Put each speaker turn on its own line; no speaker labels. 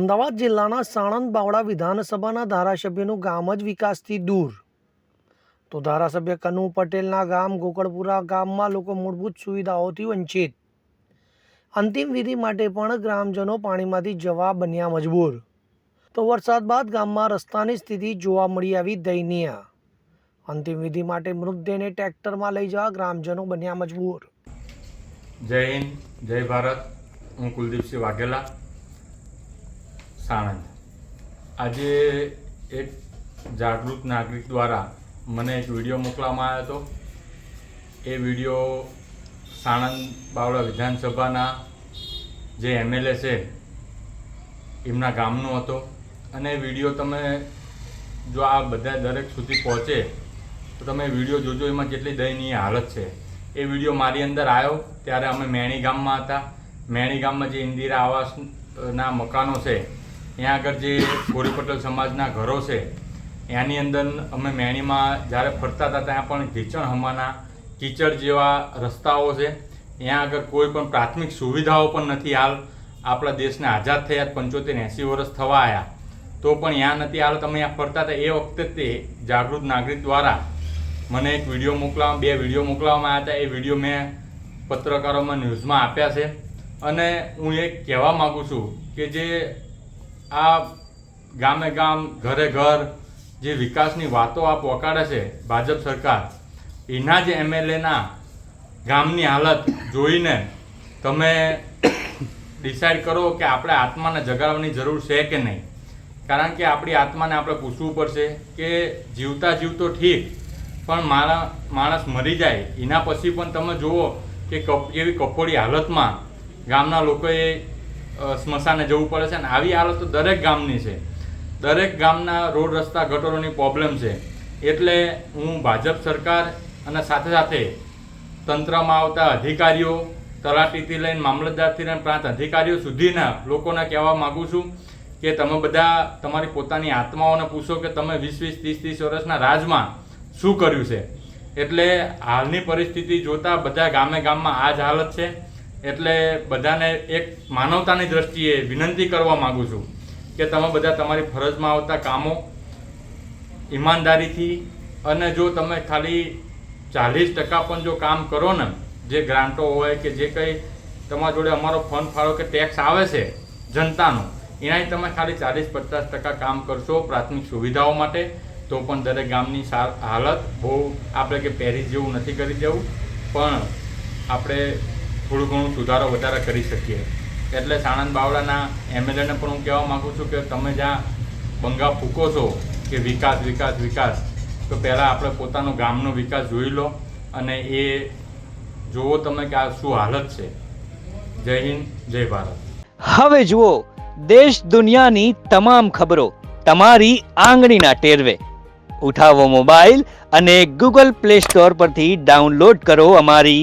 અમદાવાદ જિલ્લાના સાણંદ બાવળા વિધાનસભાના ધારાસભ્યનું ગામ જ વિકાસથી દૂર. તો ધારાસભ્ય કનુ પટેલના ગામ ગોકળપુરા ગામમાં લોકો મૂળભૂત સુવિધાઓથી વંચિત. અંતિમ વિધિ માટે પણ ગ્રામજનો પાણીમાંથી જવા બન્યા મજબૂર. તો વરસાદ બાદ ગામમાં રસ્તાની સ્થિતિ જોવા મળી આવી દયનીય. અંતિમ વિધિ માટે મૃતદેહને ટ્રેક્ટરમાં લઈ જવા ગ્રામજનો બન્યા મજબૂર.
જય હિન્દ, જય ભારત. હું કુલદીપસિંહ વાઘેલા. સાણંદ. આજે એક જાગૃત નાગરિક દ્વારા મને એક વીડિયો મોકલવામાં આવ્યો હતો. એ વીડિયો સાણંદ બાવળા વિધાનસભાના જે એમએલએ છે, એમના ગામનો હતો. અને વીડિયો તમે જો આ બધા દરેક સુધી પહોંચે, તો તમે વીડિયો જોજો, એમાં કેટલી દયનીય હાલત છે. એ વીડિયો મારી અંદર આવ્યો, ત્યારે અમે મેણી ગામમાં હતા. મેણી ગામમાં જે ઇન્દિરા આવાસના મકાનો છે ત્યાં આગળ જે ગોરી પટેલ સમાજના ઘરો છે, એની અંદર અમે મેણીમાં જ્યારે ફરતા હતા ત્યાં પણ ઢીચણ હમાના કીચડ જેવા રસ્તાઓ છે. ત્યાં આગળ કોઈ પણ પ્રાથમિક સુવિધાઓ પણ નથી. હાલ આપણા દેશને આઝાદ થયા, પંચોતેર એંસી વર્ષ થવા આવ્યા તો પણ ત્યાં નથી. હાલ તમે ત્યાં ફરતા હતા એ વખતે તે જાગૃત નાગરિક દ્વારા મને એક વીડિયો મોકલાવા, બે વીડિયો મોકલાવવામાં આવ્યા હતા. એ વીડિયો મેં પત્રકારોમાં ન્યૂઝમાં આપ્યા છે. અને હું એ કહેવા માગું છું કે જે આ ગામે ગામ, ઘરે ઘર જે વિકાસની વાતો આ પોકાડે છે ભાજપ સરકાર, એના જ એમએલએના ગામની હાલત જોઈને તમે ડિસાઈડ કરો કે આપણે આત્માને જગાડવાની જરૂર છે કે નહીં. કારણ કે આપણી આત્માને આપણે પૂછવું પડશે કે જીવતા જીવતો ઠીક, પણ મારા માણસ મરી જાય, એના પછી પણ તમે જુઓ કે કપ, એવી કફોડી હાલતમાં ગામના લોકોએ સ્મશાને જવું પડે છે અને આવી હાલત તો દરેક ગામની છે. દરેક ગામના રોડ રસ્તા ગટરોની પ્રોબ્લેમ છે. એટલે હું ભાજપ સરકાર અને સાથે સાથે તંત્રમાં આવતા અધિકારીઓ, તલાટીથી લઈને મામલતદારથી લઈને પ્રાંત અધિકારીઓ સુધીના લોકોને કહેવા માગું છું કે તમે બધા તમારી પોતાની આત્માઓને પૂછો કે તમે વીસ વીસ, ત્રીસ ત્રીસ વર્ષના રાજમાં શું કર્યું છે? એટલે હાલની પરિસ્થિતિ જોતા બધા ગામે ગામમાં આ જ હાલત છે. એટલે બધાને એક માનવતાની દ્રષ્ટિએ વિનંતી કરવા માગું છું કે તમે બધા તમારી ફરજમાં આવતા કામો ઈમાનદારીથી અને જો તમે ખાલી ચાલીસ ટકા પણ જો કામ કરો ને, જે ગ્રાન્ટો હોય કે જે કંઈ તમારા જોડે અમારો ફંડ ફાળો કે ટેક્સ આવે છે જનતાનો એનાથી તમે ખાલી ચાલીસ પચાસ ટકા કામ કરશો પ્રાથમિક સુવિધાઓ માટે, તો પણ દરેક ગામની હાલત બહુ આપણે કે પહેરી જેવું નથી કરી દેવું. પણ આપણે થોડું ઘણું સુધારો વધારે કરી શકીએ. એટલે સાણંદ બાવળાના એમએલએને પણ હું કહેવા માગું છું કે તમે જ્યાં બંગા ફૂકો છો કે વિકાસ વિકાસ વિકાસ, તો પહેલાં આપણે પોતાનો ગામનો વિકાસ જોઈ લો અને એ જુઓ તમે કે આ શું હાલત છે. જય હિન્દ, જય ભારત.
હવે જુઓ, દેશ દુનિયાની તમામ ખબરો તમારી આંગળીના ટેરવે. ઉઠાવો મોબાઈલ અને ગૂગલ પ્લે સ્ટોર પરથી ડાઉનલોડ કરો અમારી